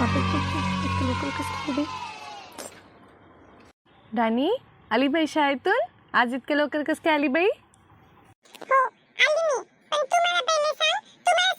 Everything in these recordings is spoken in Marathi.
कसं बाई राणी आली बाई शाळेतून? आज इतक्या लवकर कसं काय आली बाई? हो तू मला पहिले सांग तू मला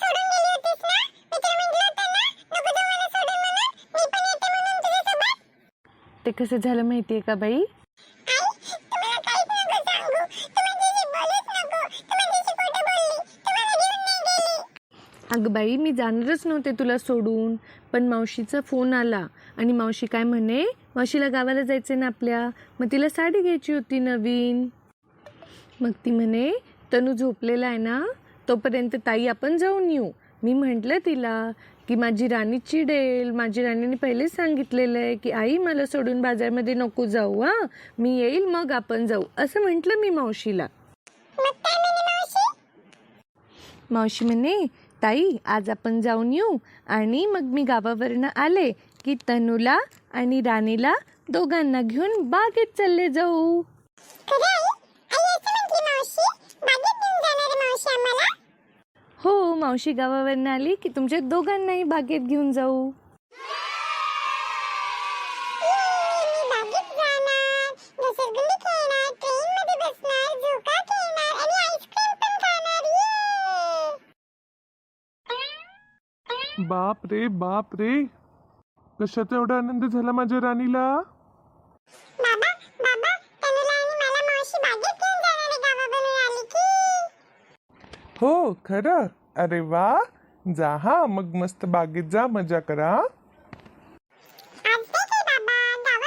अगं बाई मी जाणारच नव्हते तुला सोडून. पण मावशीचा फोन आला आणि मावशी काय म्हणे मावशीला गावाला जायचं ना आपल्या? मग तिला साडी घ्यायची होती नवीन. मग ती म्हणे तनू झोपलेला आहे ना तोपर्यंत ताई आपण जाऊन येऊ. मी म्हटलं तिला की माझी राणी चिडेल. माझी राणीने पहिलेच सांगितलेलं आहे की आई मला सोडून बाजारमध्ये नको जाऊ हां. मी येईल मग आपण जाऊ. असं म्हटलं मी मावशीला. मावशी म्हणे ताई आज आपण जाऊन येऊ. आणि मग मी गावावरनं आले की तनूला आणि राणीला दोघांना घेऊन बागेत चालले जाऊ. हो मावशी गावावरनं आली की तुमच्या दोघांनाही बागेत घेऊन जाऊ. बाप रे बाप रे कशाचा एवढा आनंद झाला माझ्या राणीला? बाबा बाबा तनुला आणि मला मावशी बागेत घेऊन जाणार आहे गावावरून आली की. हो खरं. अरे वा. जा हा मग मस्त बागेत जा मजा करा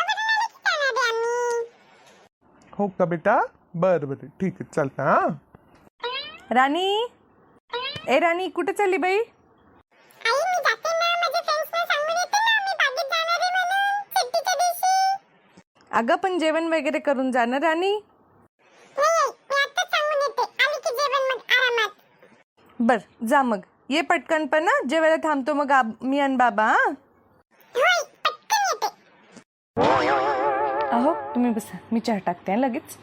आले की जाणार आम्ही. हो का बेटा? बर बर. ठीक आहे चालतं हा. राणी? ए राणी कुठे चालली बाई? अगं पण जेवण वगैरे करून जाणार राणी? नाही आई, मी आत्ताच सांगून येते. आली की जेवण मग आरामात. बर जा मग. ये पटकन पण ना जेवायला थांबतो मग मी आणि बाबा हा. होय पटकन येते. अहो तुम्ही बसा. मी चहा टाकते हं लगेच.